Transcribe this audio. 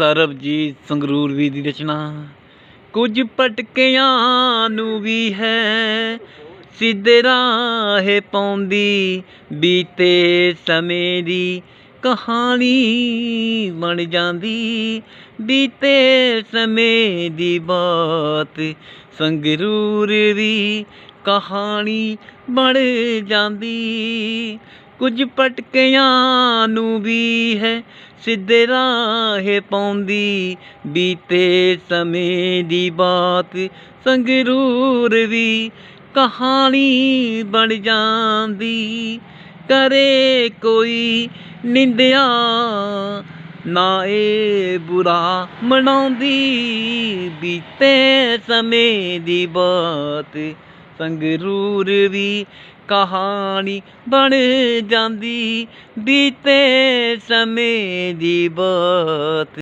ਸਰਬਜੀਤ ਸੰਗਰੂਰ ਵੀ ਦੀ ਰਚਨਾ। ਕੁਝ ਪਟਕਿਆਂ ਨੂੰ ਵੀ ਹੈ, ਸਿੱਧੇ ਰਾਹੇ ਪਾਉਂਦੀ, ਬੀਤੇ ਸਮੇਂ ਦੀ ਕਹਾਣੀ ਬਣ ਜਾਂਦੀ। ਬੀਤੇ ਸਮੇਂ ਦੀ ਬਾਤ ਸੰਗਰੂਰ ਵੀ ਕਹਾਣੀ ਬਣ ਜਾਂਦੀ। ਕੁਝ ਪਟਕਿਆਂ ਨੂੰ ਵੀ ਹੈ, ਸਿੱਧੇ ਰਾਹੇ ਪਾਉਂਦੀ। ਬੀਤੇ ਸਮੇਂ ਦੀ ਬਾਤ ਸੰਗਰੂਰ ਵੀ ਕਹਾਣੀ ਬਣ ਜਾਂਦੀ। ਕਰੇ ਕੋਈ ਨਿੰਦਿਆ, ਨਾ ਇਹ ਬੁਰਾ ਮਨਾਉਂਦੀ। ਬੀਤੇ ਸਮੇਂ ਦੀ ਬਾਤ ਸੰਗਰੂਰ ਵੀ ਕਹਾਣੀ ਬਣ ਜਾਂਦੀ ਬੀਤੇ ਸਮੇਂ ਦੀ ਬਾਤ।